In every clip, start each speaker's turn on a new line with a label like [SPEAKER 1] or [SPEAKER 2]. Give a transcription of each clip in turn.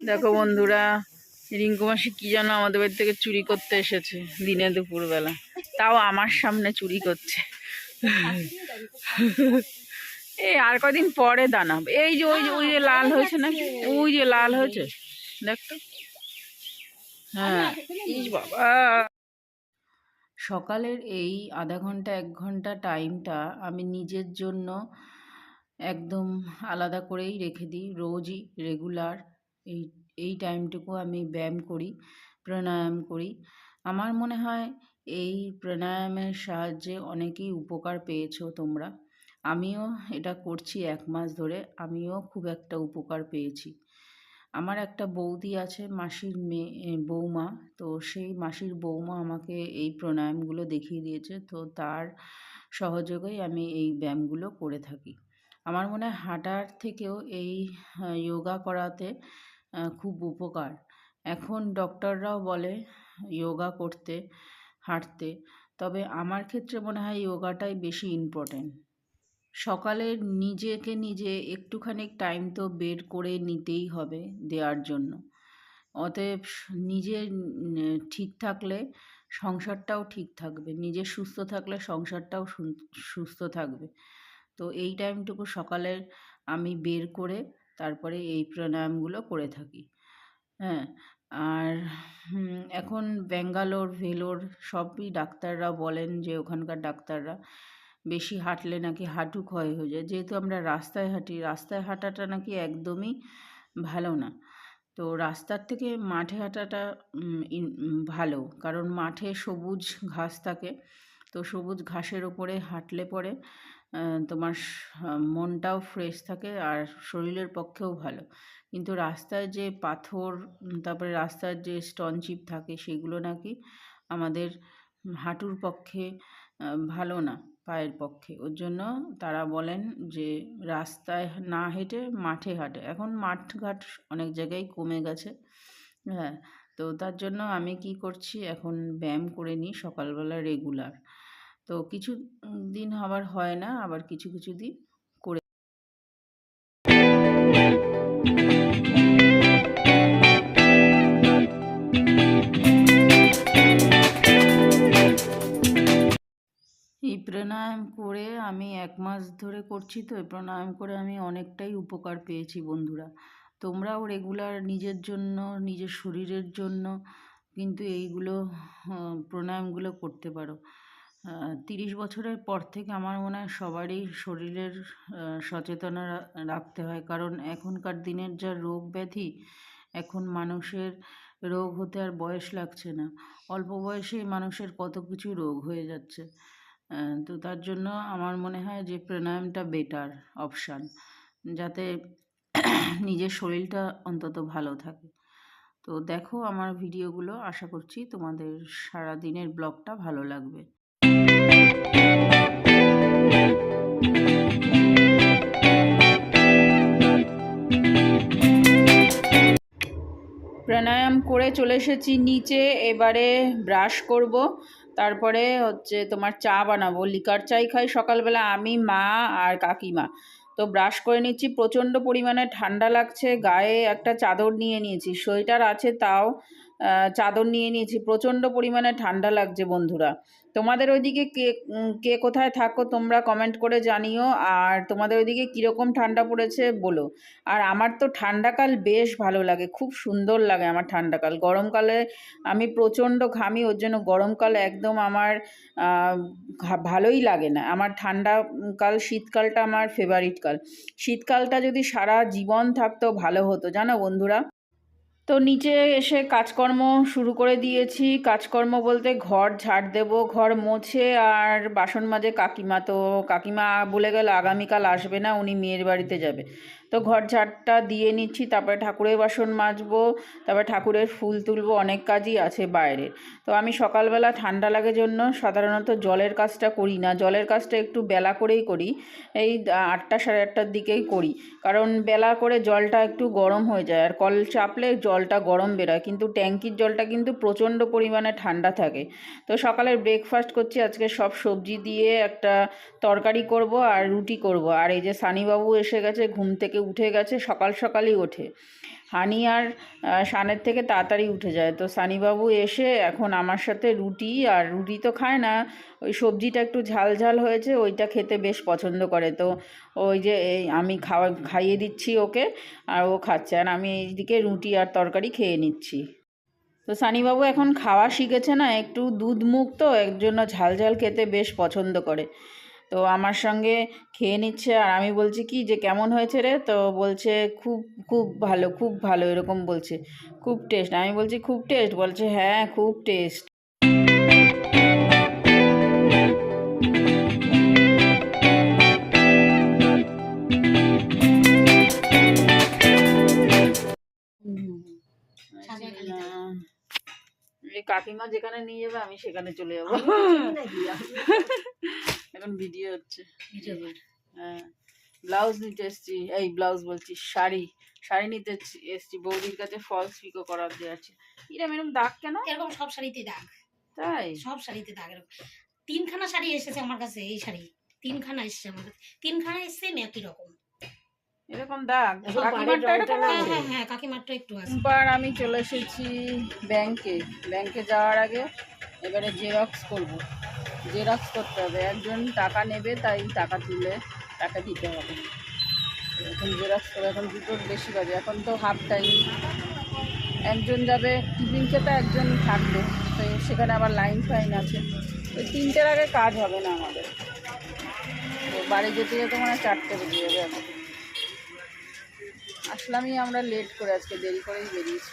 [SPEAKER 1] দেখো বন্ধুরা, রিঙ্কু মাসি কি যেন আমাদের বাড়ি থেকে চুরি করতে এসেছে দিনে দুপুরবেলা। তাও আমার সামনে চুরি করছে। এই আর কদিন পরে দানাব এই যে, ওই যে ওই যে লাল হয়েছে নাকি ওই যে লাল হয়েছে। দেখ তো। হ্যাঁ। বাবা। সকালের এই আধা ঘণ্টা, এক ঘণ্টা টাইমটা আমি নিজের জন্য একদম আলাদা করেই রেখে দিই। রোজই, রেগুলার। এই এই টাইমটুকু আমি ব্যায়াম করি, প্রাণায়াম করি। আমার মনে হয় এই প্রাণায়ামের সাহায্যে অনেকেই উপকার পেয়েছ তোমরা। আমিও এটা করছি এক মাস ধরে, আমিও খুব একটা উপকার পেয়েছি। আমার একটা বৌদি আছে, মাসির মেয়ে বৌমা। তো সেই মাসির বৌমা আমাকে এই প্রাণায়ামগুলো দেখিয়ে দিয়েছে। তো তার সহযোগেই আমি এই ব্যায়ামগুলো করে থাকি। আমার মনে হয় হাঁটার থেকেও এই যোগা করাতে খুব উপকার। এখন ডক্টররাও বলে যোগা করতে, হাঁটতে। তবে আমার ক্ষেত্রে মনে হয় যোগাটাই বেশি ইম্পর্ট্যান্ট সকালে নিজেকে নিজে একটুখানি টাইম তো বের করে নিতেই হবে দেওয়ার জন্য। অতএব নিজে ঠিক থাকলে সংসারটাও ঠিক থাকবে। নিজে সুস্থ থাকলে সংসারটাও সুস্থ থাকবে। তো এই টাইমটুকু সকালের আমি বের করে তারপরে এই প্রাণায়ামগুলো করে থাকি। হ্যাঁ আর এখন ব্যাঙ্গালোর, ভেলোর সবই ডাক্তাররা বলেন যে ওখানকার ডাক্তাররা বেশি হাঁটলে নাকি হাঁটু ক্ষয় হয়ে যায়। যেহেতু আমরা রাস্তায় হাঁটি, রাস্তায় হাঁটাটা নাকি একদমই ভালো না। তো রাস্তার থেকে মাঠে হাঁটাটা ভালো। কারণ মাঠে সবুজ ঘাস থাকে। তো সবুজ ঘাসের ওপরে হাঁটলে পরে তোমার মনটাও ফ্রেশ থাকে আর শরীরের পক্ষেও ভালো। কিন্তু রাস্তায় যে পাথর তারপরে রাস্তার যে স্টোন চিপ থাকে সেগুলো নাকি আমাদের হাঁটুর পক্ষে ভালো না, পায়ের পক্ষে। ওর জন্য তারা বলেন যে রাস্তায় না হেঁটে মাঠে হাঁটে। এখন মাঠঘাট অনেক জায়গায় কমে গেছে হ্যাঁ। তো তার জন্য আমি কি করছি, এখন ব্যায়াম করে নিই সকালবেলা রেগুলার তো কিছু দিন আবার হয় না, আবার কিছু কিছু দিন করে এই প্রাণায়াম করে আমি এক মাস ধরে করছি তো প্রাণায়াম করে আমি অনেকটাই উপকার পেয়েছি বন্ধুরা। তোমরাও রেগুলার নিজের জন্য, নিজের শরীরের জন্য কিন্তু এইগুলো প্রাণায়ামগুলো করতে পারো। তিরিশ বছরের পর থেকে আমার মনে হয় সবারই শরীরের সচেতনা রাখতে হয়। কারণ এখনকার দিনের যা রোগ ব্যাধি, এখন মানুষের রোগ হতে আর বয়স লাগছে না। অল্প বয়সেই মানুষের কত কিছু রোগ হয়ে যাচ্ছে। তো তার জন্য আমার মনে হয় যে প্রাণায়ামটা বেটার অপশান যাতে নিজের শরীরটা অন্তত ভালো থাকে। তো দেখো আমার ভিডিওগুলো আশা করছি তোমাদের সারা দিনের ব্লগটা ভালো লাগবে। প্রাণায়াম করে চলে এসেছি নিচে, এবারে ব্রাশ করব। তারপরে হচ্ছে তোমার চা বানাবো। লিকার চাই খাই সকালবেলা, আমি, মা আর কাকিমা। তো ব্রাশ করে নিচ্ছি। প্রচণ্ড পরিমাণে ঠান্ডা লাগছে, গায়ে একটা চাদর নিয়ে নিয়েছি। সোয়েটার আছে তাও চাদর নিয়ে নিয়েছি। প্রচণ্ড পরিমাণে ঠান্ডা লাগছে বন্ধুরা। তোমাদের ওইদিকে কে কে কোথায় থাকো তোমরা কমেন্ট করে জানিও। আর তোমাদের ওইদিকে কীরকম ঠান্ডা পড়েছে বলো। আর আমার তো ঠান্ডাকাল বেশ ভালো লাগে, খুব সুন্দর লাগে আমার ঠান্ডাকাল গরমকালে আমি প্রচণ্ড ঘামি, ওর জন্য গরমকাল একদম আমার ভালোই লাগে না। আমার ঠান্ডা কাল শীতকালটা আমার ফেভারিট কাল। শীতকালটা যদি সারা জীবন থাকতো ভালো হতো, জানো বন্ধুরা? তো নিচে এসে কাজকর্ম শুরু করে দিয়েছি। কাজকর্ম বলতে ঘর ঝাড় দেব, ঘর মোছে আর বাসন মাঝে কাকিমা। তো কাকিমা বলে গেল, আগামীকাল আসবে না, উনি মেয়ের বাড়িতে যাবে। তো ঘর ঝাড়টা দিয়ে নিচ্ছি, তারপরে ঠাকুরের বাসন মাজবো, তারপরে ঠাকুরের ফুল তুলবো, অনেক কাজই আছে বাইরের তো আমি সকালবেলা ঠান্ডা লাগে জন্য সাধারণত জলের কাজটা করি না, জলের কাজটা একটু বেলা করেই করি, এই আটটা সাড়ে আটটার দিকেই করি। কারণ বেলা করে জলটা একটু গরম হয়ে যায়, আর কল চাপলে জলটা গরম বেরোয়, কিন্তু ট্যাঙ্কির জলটা কিন্তু প্রচণ্ড পরিমাণে ঠান্ডা থাকে। তো সকালের ব্রেকফাস্ট করছি, আজকে সব সবজি দিয়ে একটা তরকারি করব আর রুটি করব। আর এই যে সানিবাবু এসে গেছে, ঘুম থেকে কালকে উঠে গেছে, সকাল সকালই ওঠে। হানি আর সানের থেকে তাড়াতাড়ি উঠে যায়। তো সানিবাবু এসে এখন আমার সাথে রুটি, আর রুটি তো খায় না, ওই সবজিটা একটু ঝাল ঝাল হয়েছে, ওইটা খেতে বেশ পছন্দ করে। তো ওই যে আমি খাওয়া, খাইয়ে দিচ্ছি ওকে, আর ও খাচ্ছে। আর আমি এইদিকে রুটি আর তরকারি খেয়ে নিচ্ছি। তো সানিবাবু এখন খাওয়া শিখেছে না, একটু দুধ মুক্ত এর জন্য ঝাল ঝাল খেতে বেশ পছন্দ করে। তো আমার সঙ্গে খেয়ে নিচ্ছে আর আমি বলছি কি যে কেমন হয়েছে রে? তো বলছে খুব খুব ভালো খুব ভালো এরকম বলছে। খুব টেস্ট? আমি বলছি খুব টেস্ট? বলছে হ্যাঁ খুব টেস্ট। কাকিমা যেখানে নিয়ে যাবে আমি সেখানে চলে যাব। এখন ভিডিও হচ্ছে। হ্যাঁ। ব্লাউজ নিতে এসছি। এই ব্লাউজ বলছি শাড়ি। শাড়ি নিতে এসছি- বৌদির কাছে ফলস পিকো করার দিয়ে আছে। এরম এরম দাগ কেন?
[SPEAKER 2] এরকম সব শাড়িতে দাগ।
[SPEAKER 1] তাই?
[SPEAKER 2] সব শাড়িতে দাগ এরকম। তিনখানা শাড়ি এসেছে আমার কাছে এই শাড়ি। তিনখানা এসেছে আমার কাছে। তিনখানা এসছে একই রকম।
[SPEAKER 1] এরকম দাগ? কাকিমারটা
[SPEAKER 2] হ্যাঁ হ্যাঁ হ্যাঁ কাকিমারটা একটু আছে।
[SPEAKER 1] এবার আমি চলে এসেছি ব্যাংকে ব্যাংকে যাওয়ার আগে এবারে জেরক্স করব। জেরক্স করতে হবে। একজন টাকা নেবে, তাই টাকা তুলে টাকা দিতে হবে। এখন জেরক্স করে, এখন দুটোর বেশি বাজে। এখন তো হাফ টাইম একজন যাবে, টিফিন খেতে একজন থাকবে। তো সেখানে আবার লাইন ফাইন আছে। ওই তিনটের আগে কাজ হবে না আমাদের। তো বাড়ি যেতে যেতে মানে চারটে বেজে যাবে এখন। আসলামই আমরা লেট করে, আজকে দেরি করেই বেরিয়েছি।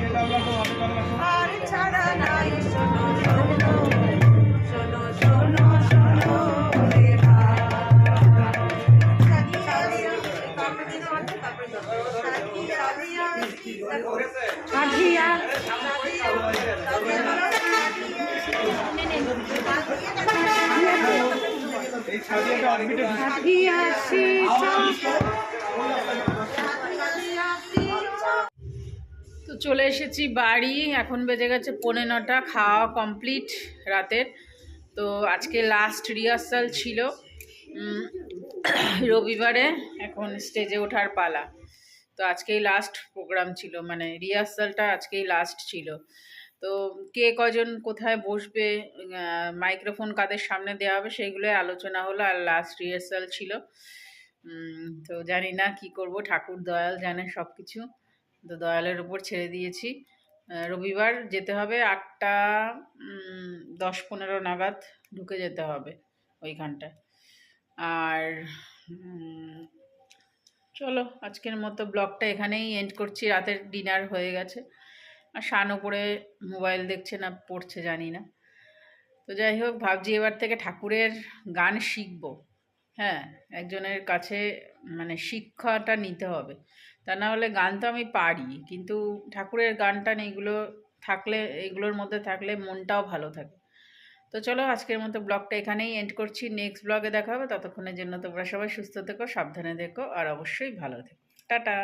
[SPEAKER 3] কেটে গেল
[SPEAKER 1] চলে এসেছি বাড়ি। এখন বেজে গেছে পৌনে নটা, খাওয়া কমপ্লিট রাতের। তো আজকে লাস্ট রিহার্সাল ছিল। রবিবারে এখন স্টেজে ওঠার পালা। তো আজকেই লাস্ট প্রোগ্রাম ছিল মানে রিহার্সালটা আজকেই লাস্ট ছিল। তো কে কজন কোথায় বসবে মাইক্রোফোন কাদের সামনে দেওয়া হবে সেইগুলোই আলোচনা হলো আর লাস্ট রিহার্সাল ছিল। তো জানি না কি করব, ঠাকুর দয়াল জানে সব কিছু তো দয়ালের ওপর ছেড়ে দিয়েছি। রবিবার যেতে হবে আটটা দশ পনেরো নাগাদ ঢুকে যেতে হবে ওইখানটায়। আর চলো আজকের মতো ব্লগটা এখানেই এন্ড করছি। রাতের ডিনার হয়ে গেছে। আর শান ওপরে মোবাইল দেখছে না, পড়ছে জানি না। তো যাই হোক, ভাবছি এবার থেকে ঠাকুরের গান শিখব। হ্যাঁ একজনের কাছে মানে শিক্ষাটা নিতে হবে। তা না হলে গান তো আমি পারি, কিন্তু ঠাকুরের গান টান এইগুলো থাকলে এগুলোর মধ্যে থাকলে মনটাও ভালো থাকে। তো চলো আজকের মতো ব্লগটা এখানেই এন্ড করছি। নেক্সট ব্লগে দেখা হবে। ততক্ষণের জন্য তোমরা সবাই সুস্থ থেকো, সাবধানে দেখো আর অবশ্যই ভালো থেকো। টাটা!